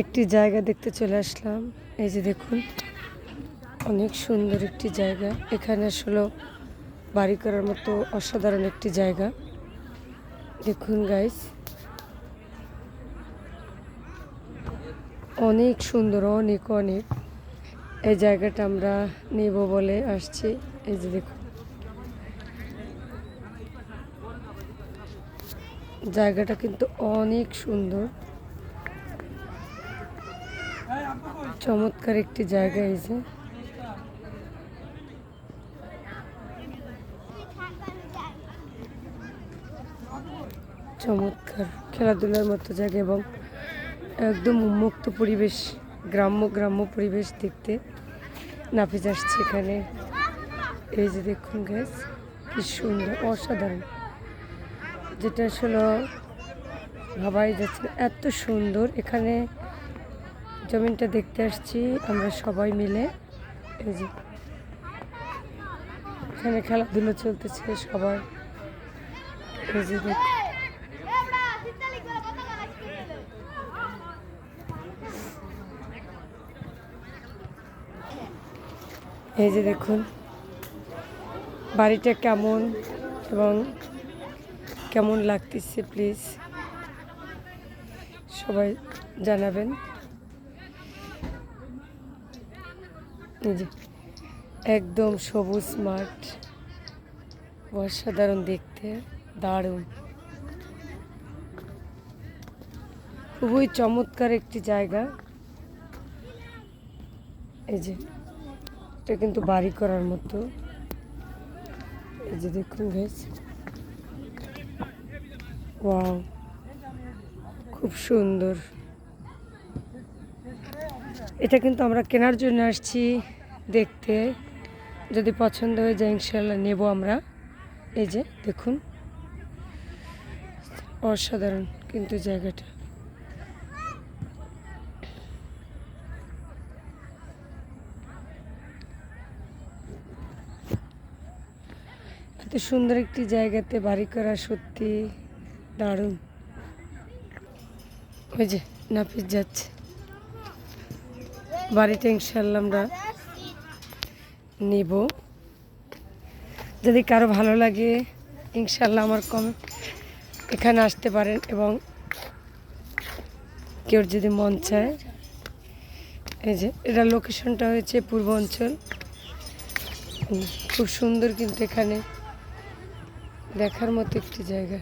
একটি জায়গা দেখতে চলে আসলাম। এই যে দেখুন, অনেক সুন্দর একটি জায়গা। এখানে আসলে বাড়ি করার মতো অসাধারণ একটি জায়গা। দেখুন গাইস অনেক সুন্দর, অনেক অনেক। এই জায়গাটা আমরা নেব বলে আসছি। এই যে দেখুন, জায়গাটা কিন্তু অনেক সুন্দর। চমৎকার একটি জায়গা এই যে চমৎকার খেলাধুলার মতো জায়গা এবং একদম উন্মুক্ত পরিবেশ, গ্রাম্য গ্রাম্য পরিবেশ দেখতে নাফিজ আসছে এখানে। এই যে দেখুন গ্যাস কি সুন্দর, অসাধারণ। যেটা আসলে ভাবাই যাচ্ছে এত সুন্দর এখানে জমিনটা দেখতে আসছি, আমরা সবাই মিলে। এই যে, এখানে খেলাধুলো চলতেছে সবার। এই যে এই যে দেখুন, বাড়িটা কেমন এবং কেমন লাগতেছে প্লিজ সবাই জানাবেন এই যে একদম সবুজ মাঠ অসাধারণ দেখতে। দারুণ। খুবই চমৎকার একটি জায়গা। এই যে, এটা কিন্তু বাড়ি করার মতো। এই যে দেখুন ওয়াও খুব সুন্দর। এটা কিন্তু আমরা কেনার জন্য আসছি দেখতে। যদি পছন্দ হয়ে যায় ইনশাল্লাহ নেব আমরা। এই যে, দেখুন। অসাধারণ কিন্তু জায়গাটা। এত সুন্দর একটি জায়গাতে বাড়ি করা সত্যি দারুণ। ওই যে, নাপিত যাচ্ছে। বাড়িটা ইনশাল্লাহ আমরা নেব। যদি কারও ভালো লাগে ইনশাল্লাহ আমার কম, এখানে আসতে পারেন এবং কেউ যদি মন চায়, এই যে এটা লোকেশনটা হয়েছে পূর্ব অঞ্চল। খুব সুন্দর কিন্তু এখানে দেখার মতো একটি জায়গা।